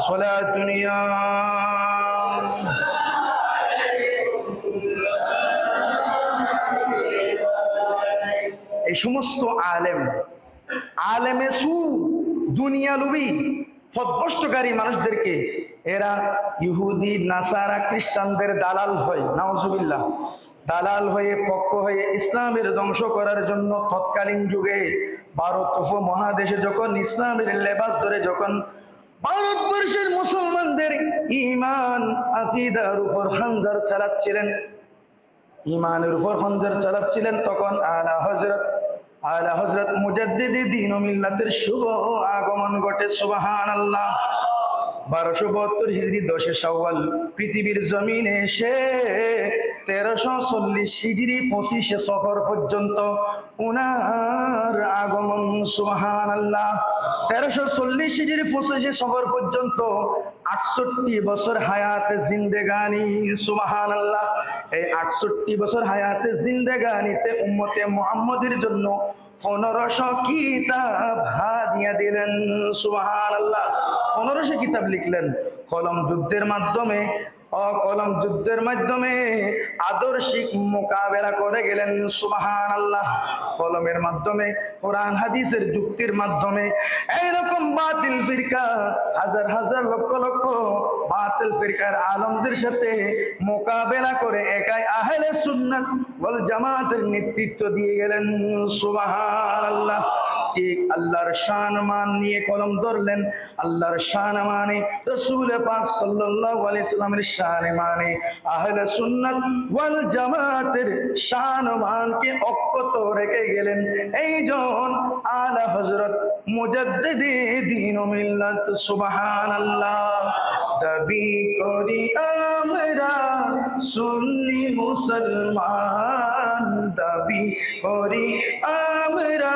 صلاة يا এই সমস্ত আলেম আলেমে সু দুনিয়া লুবি ফদভষ্টকারী মানুষদেরকে এরা ইহুদি নাসারা খ্রিস্টানদের দালাল হয় নাউজুবিল্লাহ দালাল হয়ে পক্ষ হয়ে ইসলামের ধ্বংস করার জন্য তৎকালীন যুগে ভারত মহাদেশে যখন ইসলামের লেবাস ধরে যখন ভারতবর্ষের মুসলমানদের ইমান আকিদার উপর হান্দার চালাচ্ছিলেন। ইমানের উপর খঞ্জর চালাচ্ছিলেন তখন আলা হজরত আলা হজরত মুজাদ্দিদি দিন মিল্লাতের শুভ আগমন ঘটে সুবাহান আল্লাহ বারোশো বহত্তর হিজড়ি দশে সওয়াল পৃথিবীর জমিনে এসে তেরোশো চল্লিশ হিজড়ি পঁচিশে সফর পর্যন্ত উনার আগমন সুবাহান আল্লাহ তেরোশো চল্লিশ হিজড়ি পঁচিশে সফর পর্যন্ত আটষট্টি বছর হায়াতে জিন্দেগানি সুবাহান আল্লাহ এই আটষট্টি বছর হায়াতে জিন্দেগানিতে উম্মতে মোহাম্মদের জন্য পনেরোশো কিতাব হাদিয়া দিলেন সুবাহান আল্লাহ পনেরোশো কিতাব লিখলেন। কলম যুদ্ধের মাধ্যমে অকলম যুদ্ধের মাধ্যমে আদর্শিক মোকাবেলা করে গেলেন সুবাহান আল্লাহ কলমের মাধ্যমে, কোরআন, হাদিসের যুক্তির মাধ্যমে এইরকম বাতিল ফিরকা, হাজার হাজার লক্ষ লক্ষ বাতিল ফিরকার আলমদের সাথে মোকাবেলা করে একাই আহলে সুন্নাত ওয়াল জামাতের নেতৃত্ব দিয়ে গেলেন সুবাহান আল্লাহ ঠিক আল্লাহর শান মান নিয়ে কলম ধরলেন। আল্লাহর শান মানে রসুল পাক সাল্লাল্লাহু আলাইহি সাল্লামের শান মানে আহলে সুন্নাত ওয়াল জামাতের শান অক্ষত রেখে গেলেন। এইজন আলা হযরত মুজাদ্দিদি দ্বীন ও মিল্লাত, সুবহানাল্লাহ। দাবি করি আমরা সুন্নি মুসলমান। দাবি করি আমরা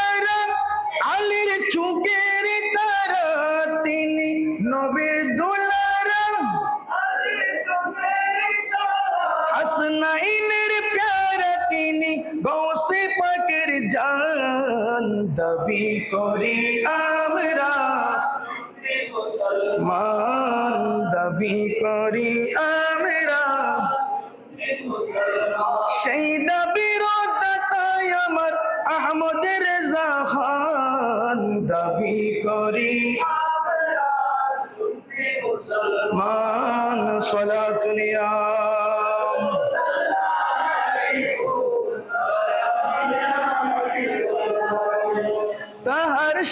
হাসনাইনের প্যারা তিনি গৌসে পাকের জান দাবি করি আমরা। মান দাবি করি আমরা। সেই দাবির দাতায় আমার আহমদের জাহান দাবি করি। মান সলাতুনিয়া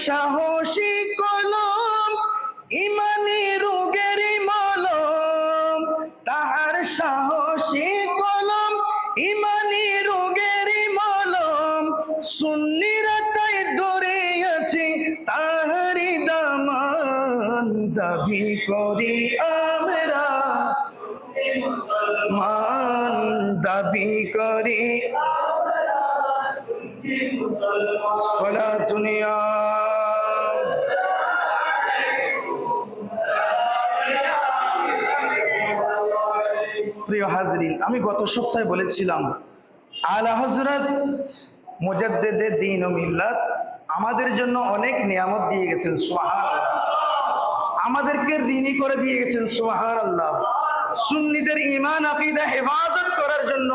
সাহসী কলম, ইমানি রোগের মলম। তাহার সাহসী কলম, ইমানি রোগের মলম। সুন্নিরা তাই ধরে আছে তাহারি দামান দাবি করি আমরা। মান দাবি করি দুনিয়া প্রিয় হাজরিন, আমি গত সপ্তাহে বলেছিলাম, আলা হজরত মুজাদ্দেদে দিন ও মিল্লাত আমাদের জন্য অনেক নিয়ামত দিয়ে গেছেন সোহান আমাদেরকে ঋণী করে দিয়ে গেছেন সোহার আল্লাহ সুন্নিদের ইমান আকিদা, হেফাজত করার জন্য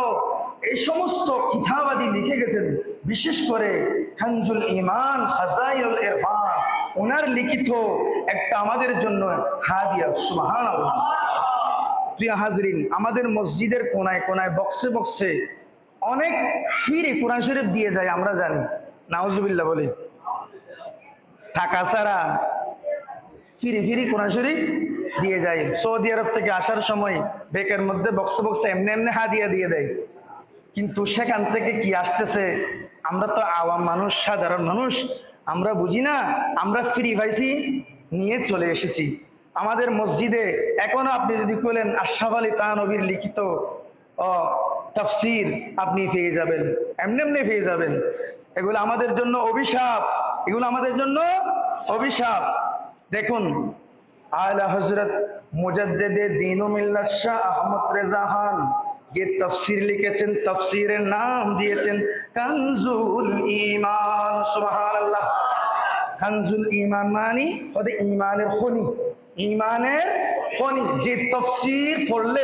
এই সমস্ত কিতাবাদি লিখে গেছেন, বিশেষ করে খানজুল ইমান হাজাইল এরফান ওনার লিখিত একটা আমাদের জন্য হাদিয়া সুবহান আল্লাহ প্রিয় হাজরিন, আমাদের মসজিদের কোনায় কোনায় বক্সে বক্সে অনেক ফিরে কোরআন শরীফ দিয়ে যায়, আমরা জানি। নাউজুবিল্লাহ বলি। টাকা ছাড়া ফিরে ফিরে কোরআন শরীফ দিয়ে যায়। সৌদি আরব থেকে আসার সময় বেকের মধ্যে বক্স বক্সে এমনি এমনি হাদিয়া দিয়ে দেয়। কিন্তু সেখান থেকে কি আসতেছে? আমরা তো আওয়াম মানুষ, সাধারণ মানুষ, আমরা বুঝি না, আমরা ফ্রি পাইছি, নিয়ে চলে এসেছি। আমাদের মসজিদে এখনও আপনি যদি বলেন আশরাফ আলী তানবীর লিখিত তাফসির আপনি পেয়ে যাবেন, এমনি এমনি পেয়ে যাবেন। এগুলো আমাদের জন্য অভিশাপ, এগুলো আমাদের জন্য অভিশাপ। দেখুন, আলা হজরত মুজাদ্দেদে দিন ও মিল্লাত শাহ আহমদ রেজা খান, যে তফসির লিখেছেন, তফসিরের নাম দিয়েছেন, কানজুল ইমান সুবহানাল্লাহ। কানজুল ইমান মানি ওদের ইমানের খনি। ইমানের খনি যে তফসির পড়লে